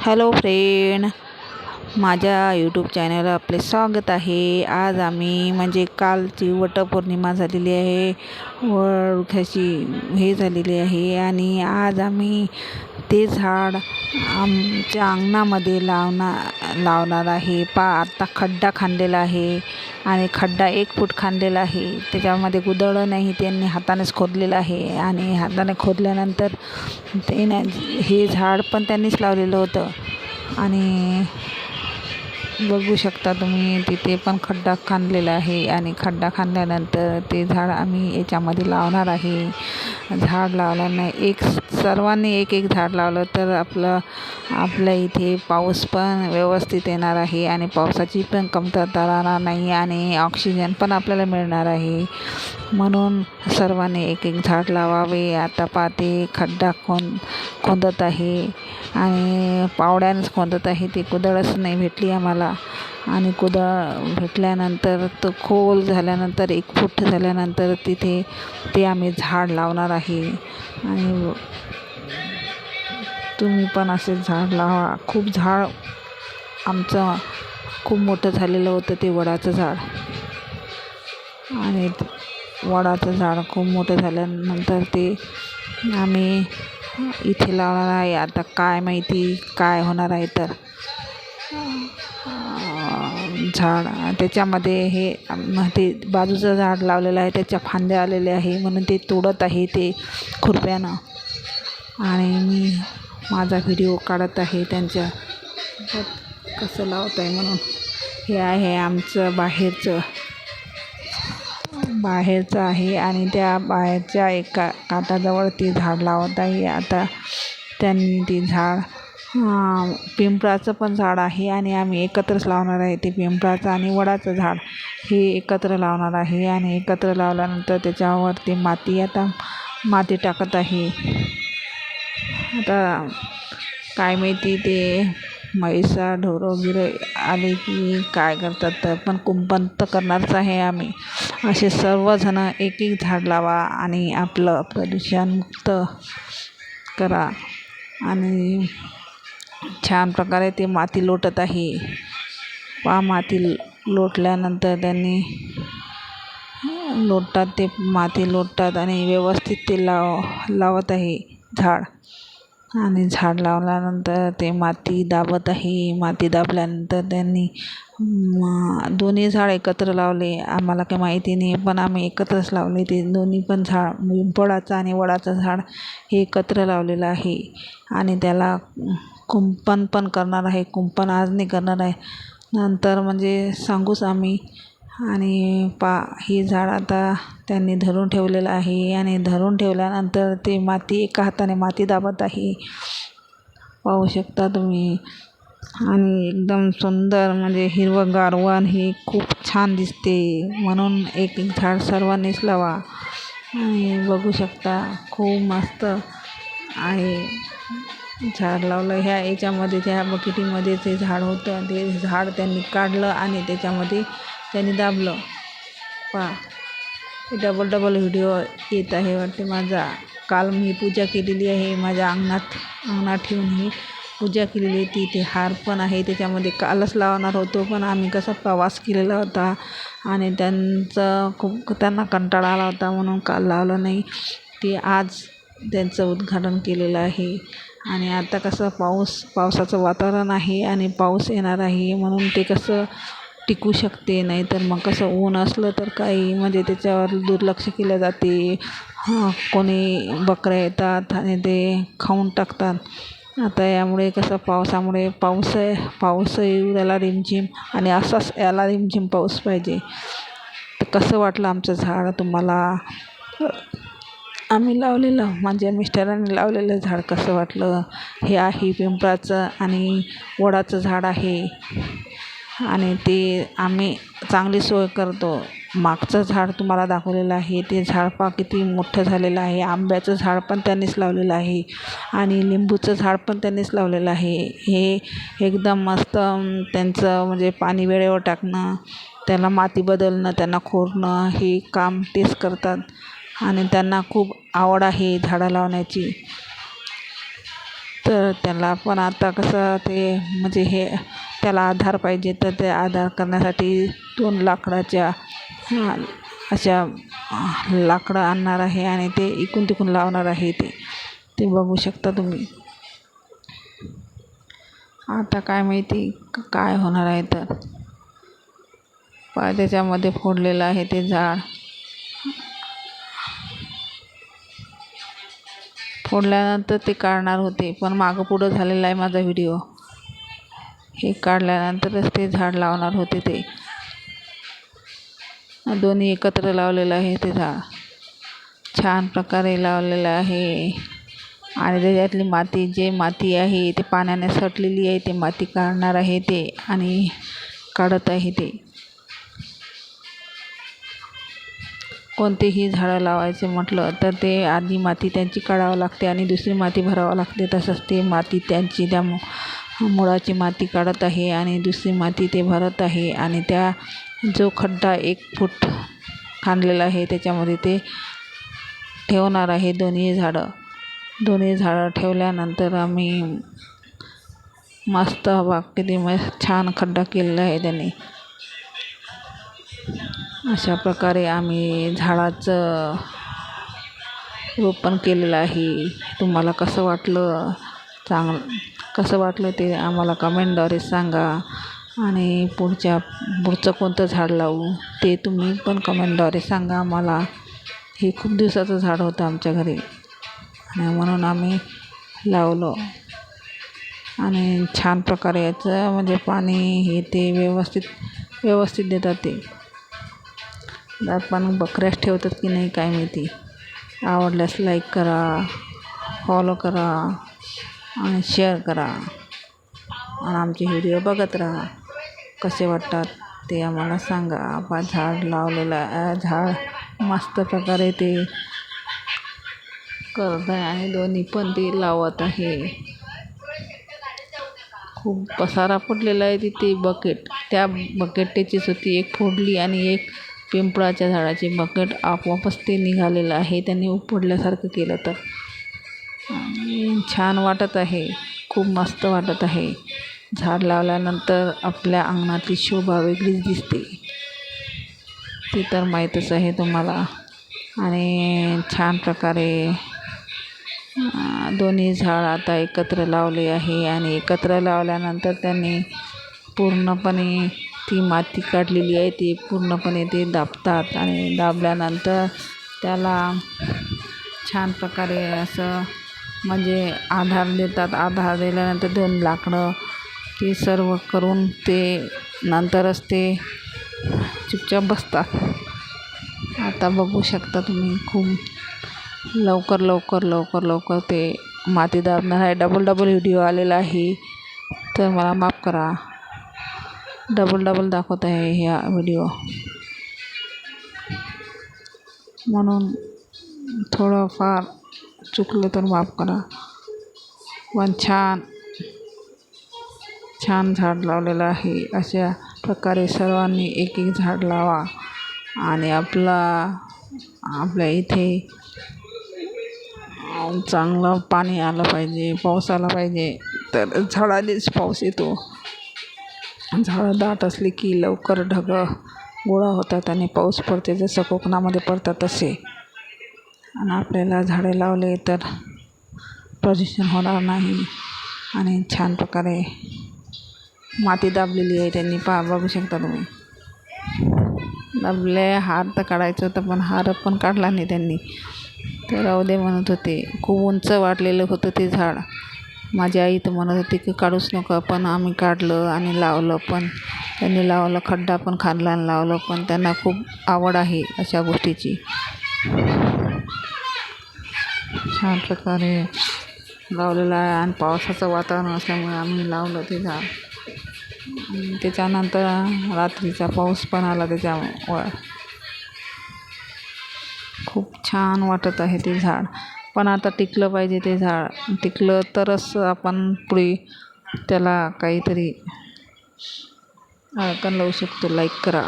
Hello friend माझ्या YouTube चॅनलवर आपले स्वागत आहे. आज आम्ही म्हणजे कालची वटपौर्णिमा झालेली आहे. वृक्षाची हे झालेली आहे आणि आज आम्ही ते झाड आमच्या अंगणामध्ये लावणार लावणार आहे. पा आत्ता खड्डा खांदलेला आहे आणि खड्डा एक फूट खांदलेला आहे. त्याच्यामध्ये कुदळं नाही त्यांनी हातानेच खोदलेलं आहे आणि हाताने खोदल्यानंतर ते हे झाड पण त्यांनीच लावलेलं होतं. आणि बघू शकता तुम्ही तिथे पण खड्डा खांदलेला आहे आणि खड्डा खांदल्यानंतर ते झाड आम्ही याच्यामध्ये लावणार आहे. झाड लावल्यानं एक सर्वांनी एक एक झाड लावलं तर आपलं आपल्या इथे पाऊस पण व्यवस्थित येणार आहे आणि पावसाची पण कमतरता राहणार नाही आणि ऑक्सिजन पण आपल्याला मिळणार आहे. म्हणून सर्वांनी एक एक झाड लावावे. आता पाहते खड्डा खोन खोदत आहे. आणि पावड्यानंच खोदत आहे. ती कुदळच नाही भेटली आम्हाला. आणि कुदळ भेटल्यानंतर तो खोल झाल्यानंतर एक फूट झाल्यानंतर तिथे ते आम्ही झाड लावणार आहे. आणि तुम्ही पण असे झाड लावा. खूप झाड आमचं खूप मोठं झालेलं होतं ते वडाचं झाड. आणि वडाचं झाड खूप मोठं झाल्यानंतर ते आम्ही इथे लावणार आहे. आता काय माहिती काय होणार आहे तर. झाड त्याच्यामध्ये हे ते बाजूचं झाड लावलेलं आहे त्याच्या फांद्या आलेल्या आहे म्हणून ते तोडत आहे ते खुरप्यानं. आणि मी माझा व्हिडिओ काढत आहे त्यांच्या. कसं लावत आहे म्हणून. हे आहे आमचं बाहेरचं. बाहेरचं आहे आणि त्या बाहेरच्या एका काठाजवळ ते झाड लावत आहे. आता त्यांनी ते झाड पिंपळाचं पण झाड आहे आणि आम्ही एकत्रच लावणार आहे ते पिंपळाचं आणि वडाचं झाड हे एकत्र लावणार आहे आणि एकत्र लावल्यानंतर त्याच्यावरती माती आता माती टाकत आहे. आता काय माहिती ते म्हैसा ढोरं गिरं आले की काय करतात तर पण कुंपण तर करणारच आहे आम्ही. असे सर्वजणं एक एक झाड लावा आणि आपलं प्रदूषणमुक्त करा. आणि छान प्रकारे ते माती लोटत आहे. पा माती लोटल्यानंतर त्यांनी लोटतात ते माती लोटतात आणि व्यवस्थित ते लाव लावत आहे झाड. आणि झाड लावल्यानंतर ते माती दाबत आहे. माती दाबल्यानंतर त्यांनी दोन्ही झाड एकत्र लावले. आम्हाला काही माहिती नाही पण आम्ही एकत्रच लावले. ते दोन्ही पण झाड म्हणजे पिंपळाचं आणि वडाचं झाड हे एकत्र लावलेलं आहे. आणि त्याला कुंपण पण करणार आहे. कुंपण आज नाही करणार आहे. नंतर म्हणजे सांगूच आम्ही आणि पा हे झाड आता त्यांनी धरून ठेवलेलं आहे आणि धरून ठेवल्यानंतर ते माती एका हाताने माती दाबत आहे. पाहू शकता तुम्ही. आणि एकदम सुंदर म्हणजे हिरवंगार वन हे खूप छान दिसते. म्हणून एक एक झाड सर्वांनीच लावा. आणि बघू शकता खूप मस्त आहे. झाड लावलं. ह्या याच्यामध्ये त्या बकेटीमध्ये ते झाड होतं ते झाड त्यांनी काढलं आणि त्याच्यामध्ये त्यांनी दाबलं. पा डबल डबल व्हिडिओ येत आहे वाटते. माझा काल मी पूजा केलेली आहे माझ्या अंगणात अंगणात ठेवून ही पूजा केलेली आहे. ते हार पण आहे त्याच्यामध्ये कालच लावणार होतो पण आम्ही कसा प्रवास केलेला होता आणि त्यांचं खूप त्यांना कंटाळा आला होता म्हणून काल लावलं नाही. ते आज त्यांचं उद्घाटन केलेलं आहे. आणि आता कसं पाऊस पावसाचं वातावरण आहे आणि पाऊस येणार आहे म्हणून ते कसं टिकू शकते नाहीतर मग कसं ऊन असलं तर काही म्हणजे त्याच्यावर दुर्लक्ष केलं जाते. कोणी बकऱ्या येतात आणि ते खाऊन टाकतात. आता यामुळे कसं पावसामुळे पाऊस आहे पाऊस येऊ राहिला रिमझिम आणि असाच याला रिमझिम पाऊस पाहिजे. तर कसं वाटलं आमचं झाड तुम्हाला? आम्ही लावलेलं माझ्या मिस्टरांनी लावलेलं झाड कसं वाटलं? हे आहे पिंपळाचं आणि वडाचं झाड आहे. आणि ते आम्ही चांगली सोय करतो. मागचं झाड तुम्हाला दाखवलेलं आहे. ते झाड पहा किती मोठं झालेलं आहे. आंब्याचं झाड पण त्यांनीच लावलेलं आहे. आणि लिंबूचं झाड पण त्यांनीच लावलेलं आहे. हे एकदम मस्त त्यांचं म्हणजे पाणी वेळेवर टाकणं त्याला माती बदलणं त्यांना खोडणं हे काम तेच करतात. आणि त्यांना खूप आवड आहे झाडं लावण्याची. तर त्याला पण आता कसं ते म्हणजे हे त्याला आधार पाहिजे तर ते आधार करण्यासाठी दोन लाकडाच्या अशा लाकडं आणणार आहे आणि ते इकून तिकून लावणार आहे ते. ते बघू शकता तुम्ही. आता काय माहिती काय होणार आहे तर. पाय त्याच्यामध्ये फोडलेलं आहे ते झाड. फोडल्यानंतर ते काढणार होते पण मागं पुढं झालेला आहे माझा व्हिडिओ. हे काढल्यानंतरच ते झाड लावणार होते ते. दोन्ही एकत्र लावलेलं आहे ते झाड. छान प्रकारे लावलेलं आहे. आणि त्याच्यातली माती जे माती आहे ते पाण्याने सटलेली आहे ते माती काढणार आहे ते आणि काढत आहे ते. कोणतेही झाडं लावायचे म्हटलं तर ते आधी माती त्यांची काढावं लागते आणि दुसरी माती भरावं लागते. तसंच ते माती त्यांची त्या मुळाची माती काढत आहे आणि दुसरी माती ते भरत आहे आणि त्या जो खड्डा एक फूट खांदलेला आहे त्याच्यामध्ये ते ठेवणार आहे दोन्ही झाडं. दोन्ही झाडं ठेवल्यानंतर आम्ही मस्त हवा किती मस्त छान खड्डा केलेला आहे त्यांनी. अशा प्रकारे आम्ही झाडाचं रोपण केलेलं आहे. तुम्हाला कसं वाटलं? चांगलं. कसं वाटलं ते आम्हाला कमेंटद्वारे सांगा. आणि पुढच्या पुढचं कोणतं झाड लावू ते तुम्ही पण कमेंटद्वारे सांगा आम्हाला. हे खूप दिवसाचं झाड होतं आमच्या घरी. आणि म्हणून आम्ही लावलं. आणि छान प्रकारे याचं म्हणजे पाणी हे ते व्यवस्थित व्यवस्थित देतात ते. पण बकऱ्याच ठेवतात की नाही काय माहिती. आवडल्यास लाईक करा फॉलो करा. आणि शेअर करा. आणि आमचे व्हिडिओ बघत राहा. कसे वाटतात ते आम्हाला सांगा. आपण झाड लावलेलं झाड मस्त प्रकारे ते करत आहे आणि दोन्ही पण ते लावत आहे. खूप पसारा फुटलेला आहे तिथे बकेट त्या बकेटेचीच होती एक फोडली आणि एक पिंपळाच्या झाडाचे बकेट आपोआपच ते निघालेलं आहे. त्यांनी उपडल्यासारखं केलं तर. छान वाटत आहे. खूप मस्त वाटत आहे. झाड लावल्यानंतर आपल्या अंगणातली शोभा वेगळीच दिसते. ते तर माहीतच आहे तुम्हाला. आणि छान प्रकारे दोन्ही झाड आता एकत्र लावले आहे आणि एकत्र लावल्यानंतर त्यांनी पूर्णपणे ती माती काढलेली आहे. ती पूर्णपणे ते दाबतात आणि दाबल्यानंतर त्याला छान प्रकारे असं म्हणजे आधार देतात. आधार दिल्यानंतर दोन लाकडं ते सर्व करून ते नंतरच ते चुपचाप बसतात. आता बघू शकता तुम्ही खूप लवकर लवकर लवकर लवकर ते माती दाबणार आहे डबल डबल व्हिडिओ आलेला आहे. तर मला माफ करा. डबल डबल दाखवत आहे ह्या व्हिडिओ म्हणून थोडंफार चुकलं तर माफ करा. पण छान छान झाड लावलेलं आहे. अशा प्रकारे सर्वांनी एक एक झाड लावा. आणि आपला आपल्या इथे चांगलं पाणी आलं पाहिजे पाऊस आला पाहिजे तर झाडानेच पाऊस येतो. झाडं दाट असली की लवकर ढगं गोळा होतात आणि पाऊस पडते जसं कोकणामध्ये पडतात तसे. आणि आपल्याला झाडे लावले तर प्रदूषण होणार नाही. आणि छान प्रकारे माती दाबलेली आहे त्यांनी. पहा बघू शकता तुम्ही. दाबले हार तर काढायचं होतं पण हार पण काढला नाही त्यांनी. तर राहू दे म्हणत होते. खूप उंच वाढलेलं होतं ते झाड. माझी आई तर म्हणत होती की काढूच नका पण आम्ही काढलं आणि लावलं पण. त्यांनी लावलं खड्डा पण खाणला आणि लावलं पण त्यांना खूप आवड आहे अशा गोष्टीची. छान प्रकारे लावलेलं आहे आणि पावसाचं वातावरण असल्यामुळे आम्ही लावलं ते झाड. त्याच्यानंतर रात्रीचा पाऊस पण आला त्याच्यावर खूप छान वाटत आहे ते झाड. पण आता टिकलं पाहिजे ते झाड. टिकलं तरच आपण पुढे त्याला काहीतरी अडकण लावू शकतो. लाईक करा.